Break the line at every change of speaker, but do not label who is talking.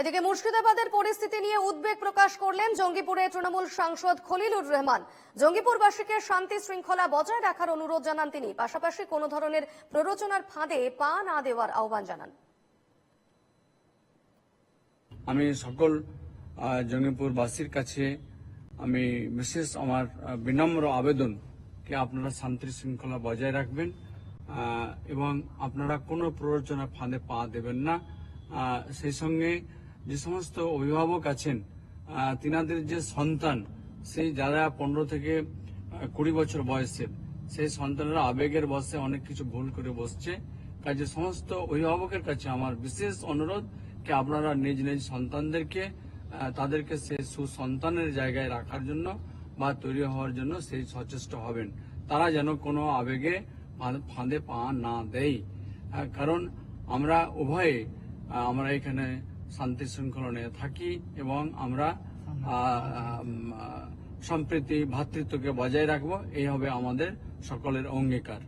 এদিকে মুর্শিদাবাদের পরিস্থিতি নিয়ে উদ্বেগ প্রকাশ করলেন জঙ্গিপুরে তৃণমূল সাংসদ খলিলুর রহমান। জঙ্গিপুরবাসীকে শান্তি শৃঙ্খলা বজায় রাখার অনুরোধ জানান তিনি। পাশাপাশি কোনো ধরনের প্ররোচনার ফাঁদে পা না দেওয়ার আহ্বান জানান।
আমি সকল জঙ্গিপুরবাসীর কাছে আমি বিশেষ আমার বিনম্র আবেদন যে আপনারা শান্তি শৃঙ্খলা বজায় রাখবেন এবং আপনারা কোনো প্ররোচনা ফাঁদে পা দেবেন না। সেই সঙ্গে যে সমস্ত অভিভাবক আছেন তিনাদের যে সন্তান, সেই যারা পনেরো থেকে কুড়ি বছর বয়সের সেই সন্তানরা আবেগের বসে অনেক কিছু ভুল করে বসছে। কাজে সমস্ত অভিভাবকের কাছে আমার বিশেষ অনুরোধ কি আপনারা নিজ নিজ সন্তানদেরকে তাদেরকে সে সুসন্তানের জায়গায় রাখার জন্য বা তৈরি হওয়ার জন্য সেই সচেষ্ট হবেন। তারা যেন কোনো আবেগে ফাঁদে পা না দেয়। কারণ আমরা উভয়ে আমরা এখানে শান্তি শৃঙ্খলনে নিয়ে থাকি এবং আমরা সম্প্রীতি ভ্রাতৃত্বকে বজায় রাখব। এই হবে আমাদের সকলের অঙ্গীকার।